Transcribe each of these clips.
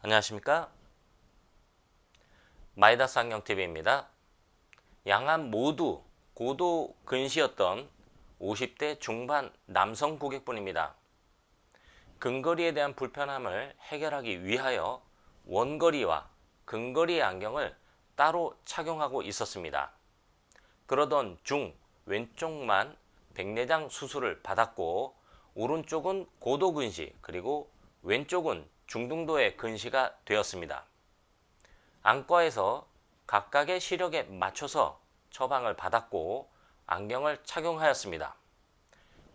안녕하십니까? 마이다스 안경TV입니다. 양안 모두 고도 근시였던 50대 중반 남성 고객분입니다. 근거리에 대한 불편함을 해결하기 위하여 원거리와 근거리의 안경을 따로 착용하고 있었습니다. 그러던 중 왼쪽만 백내장 수술을 받았고 오른쪽은 고도 근시 그리고 왼쪽은 중등도의 근시가 되었습니다. 안과에서 각각의 시력에 맞춰서 처방을 받았고 안경을 착용하였습니다.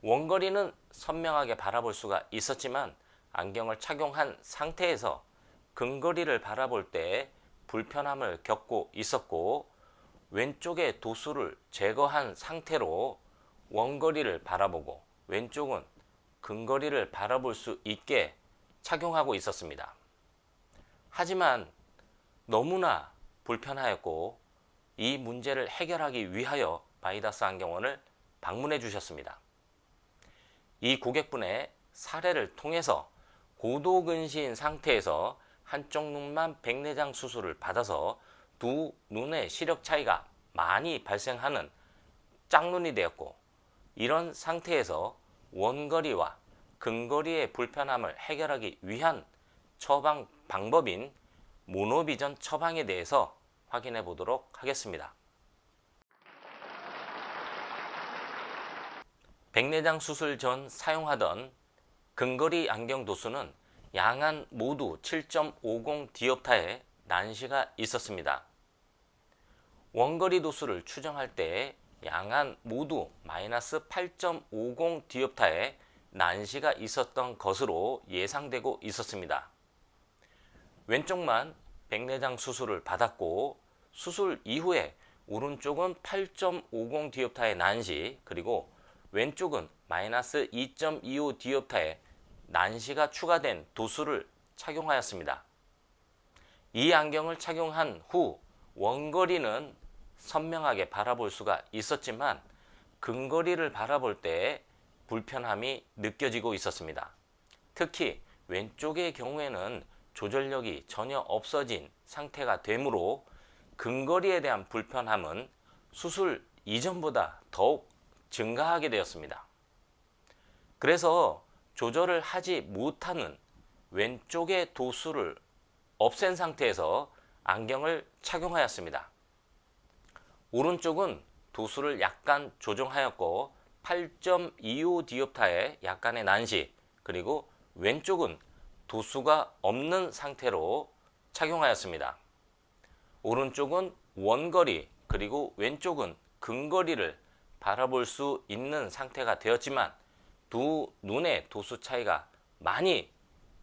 원거리는 선명하게 바라볼 수가 있었지만 안경을 착용한 상태에서 근거리를 바라볼 때 불편함을 겪고 있었고 왼쪽의 도수를 제거한 상태로 원거리를 바라보고 왼쪽은 근거리를 바라볼 수 있게 착용하고 있었습니다. 하지만 너무나 불편하였고 이 문제를 해결하기 위하여 바이다스 안경원을 방문해 주셨습니다. 이 고객분의 사례를 통해서 고도근시인 상태에서 한쪽 눈만 백내장 수술을 받아서 두 눈의 시력 차이가 많이 발생하는 짝눈이 되었고 이런 상태에서 원거리와 근거리의 불편함을 해결하기 위한 처방 방법인 모노비전 처방에 대해서 확인해 보도록 하겠습니다. 백내장 수술 전 사용하던 근거리 안경 도수는 양안 모두 7.50 디옵타의 난시가 있었습니다. 원거리 도수를 추정할 때 양안 모두 마이너스 8.50 디옵타의 난시가 있었던 것으로 예상되고 있었습니다. 왼쪽만 백내장 수술을 받았고 수술 이후에 오른쪽은 8.50 디옵타의 난시 그리고 왼쪽은 마이너스 2.25 디옵타의 난시가 추가된 도수를 착용하였습니다. 이 안경을 착용한 후 원거리는 선명하게 바라볼 수가 있었지만 근거리를 바라볼 때 불편함이 느껴지고 있었습니다. 특히 왼쪽의 경우에는 조절력이 전혀 없어진 상태가 되므로 근거리에 대한 불편함은 수술 이전보다 더욱 증가하게 되었습니다. 그래서 조절을 하지 못하는 왼쪽의 도수를 없앤 상태에서 안경을 착용하였습니다. 오른쪽은 도수를 약간 조정하였고 8.25 디옵타의 약간의 난시 그리고 왼쪽은 도수가 없는 상태로 착용하였습니다. 오른쪽은 원거리 그리고 왼쪽은 근거리를 바라볼 수 있는 상태가 되었지만 두 눈의 도수 차이가 많이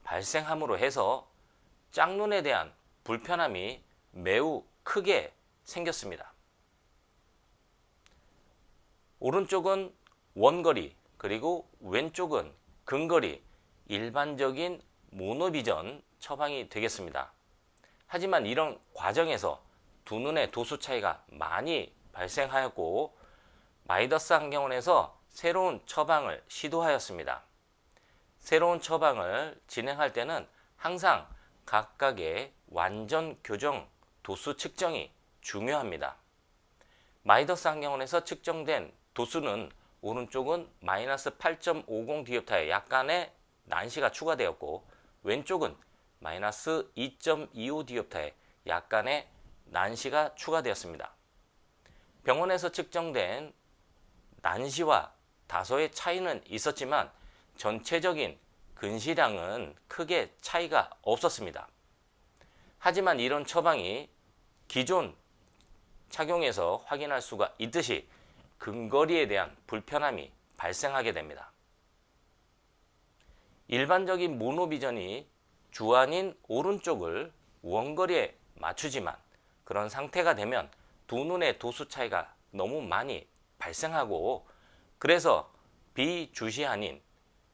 발생함으로 해서 짝눈에 대한 불편함이 매우 크게 생겼습니다. 오른쪽은 원거리 그리고 왼쪽은 근거리 일반적인 모노비전 처방이 되겠습니다. 하지만 이런 과정에서 두 눈의 도수 차이가 많이 발생하였고 마이더스 안경원에서 새로운 처방을 시도하였습니다. 새로운 처방을 진행할 때는 항상 각각의 완전 교정 도수 측정이 중요합니다. 마이더스 안경원에서 측정된 도수는 오른쪽은 마이너스 8.50 디옵타의 약간의 난시가 추가되었고 왼쪽은 마이너스 2.25 디옵타의 약간의 난시가 추가되었습니다. 병원에서 측정된 난시와 다소의 차이는 있었지만 전체적인 근시량은 크게 차이가 없었습니다. 하지만 이런 처방이 기존 착용에서 확인할 수가 있듯이 근거리에 대한 불편함이 발생하게 됩니다. 일반적인 모노비전이 주안인 오른쪽을 원거리에 맞추지만 그런 상태가 되면 두 눈의 도수 차이가 너무 많이 발생하고 그래서 비주시 아닌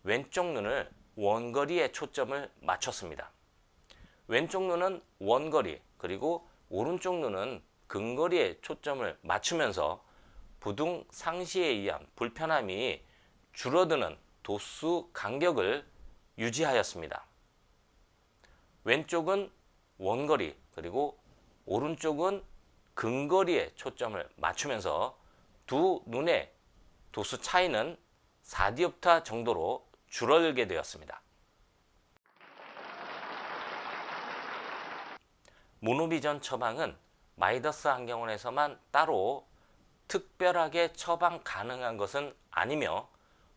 왼쪽 눈을 원거리에 초점을 맞췄습니다. 왼쪽 눈은 원거리 그리고 오른쪽 눈은 근거리에 초점을 맞추면서 부둥 상시에 의한 불편함이 줄어드는 도수 간격을 유지하였습니다. 왼쪽은 원거리 그리고 오른쪽은 근거리에 초점을 맞추면서 두 눈의 도수 차이는 4디옵타 정도로 줄어들게 되었습니다. 모노비전 처방은 마이더스 안경원에서만 따로 특별하게 처방 가능한 것은 아니며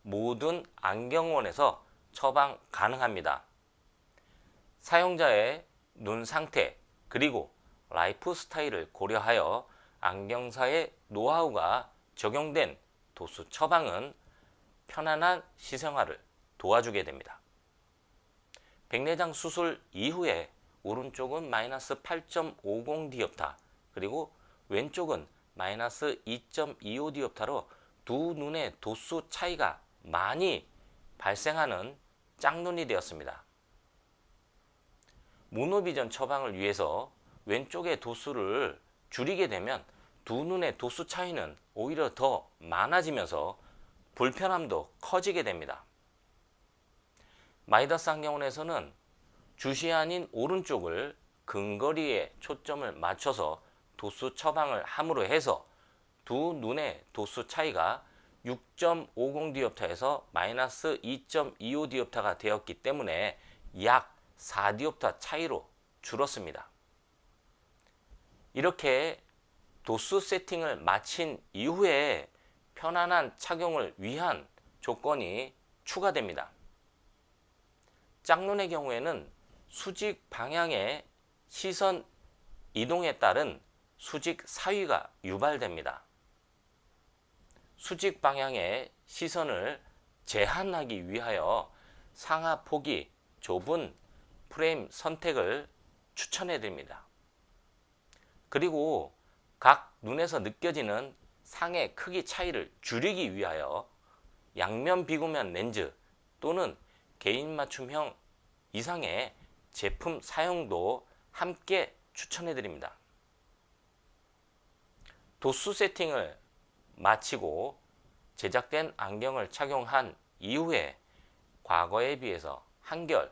모든 안경원에서 처방 가능합니다. 사용자의 눈 상태 그리고 라이프 스타일을 고려하여 안경사의 노하우가 적용된 도수 처방은 편안한 시생활을 도와주게 됩니다. 백내장 수술 이후에 오른쪽은 마이너스 8.50 디옵타 그리고 왼쪽은 마이너스 2.25 디옵타로 두 눈의 도수 차이가 많이 발생하는 짝눈이 되었습니다. 모노비전 처방을 위해서 왼쪽의 도수를 줄이게 되면 두 눈의 도수 차이는 오히려 더 많아지면서 불편함도 커지게 됩니다. 마이더스 안경원에서는 주시 아닌 오른쪽을 근거리에 초점을 맞춰서 도수 처방을 함으로 해서 두 눈의 도수 차이가 6.50 디옵타에서 마이너스 2.25 디옵타가 되었기 때문에 약 4디옵타 차이로 줄었습니다. 이렇게 도수 세팅을 마친 이후에 편안한 착용을 위한 조건이 추가됩니다. 짝눈의 경우에는 수직 방향의 시선 이동에 따른 수직 사위가 유발됩니다. 수직 방향의 시선을 제한하기 위하여 상하 폭이 좁은 프레임 선택을 추천해 드립니다. 그리고 각 눈에서 느껴지는 상의 크기 차이를 줄이기 위하여 양면 비구면 렌즈 또는 개인 맞춤형 이상의 제품 사용도 함께 추천해 드립니다. 도수 세팅을 마치고 제작된 안경을 착용한 이후에 과거에 비해서 한결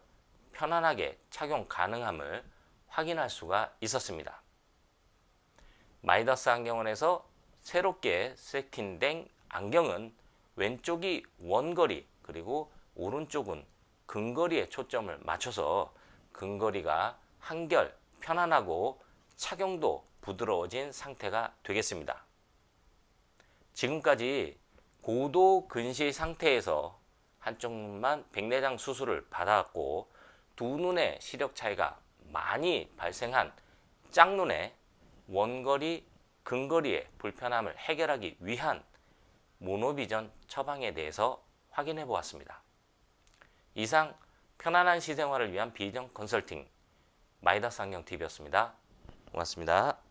편안하게 착용 가능함을 확인할 수가 있었습니다. 마이더스 안경원에서 새롭게 세팅된 안경은 왼쪽이 원거리 그리고 오른쪽은 근거리에 초점을 맞춰서 근거리가 한결 편안하고 착용도 부드러워진 상태가 되겠습니다. 지금까지 고도 근시 상태에서 한쪽 눈만 백내장 수술을 받아왔고 두 눈의 시력 차이가 많이 발생한 짝눈의 원거리, 근거리의 불편함을 해결하기 위한 모노비전 처방에 대해서 확인해 보았습니다. 이상 편안한 시생활을 위한 비전 컨설팅 마이다스 안경 TV였습니다. 고맙습니다.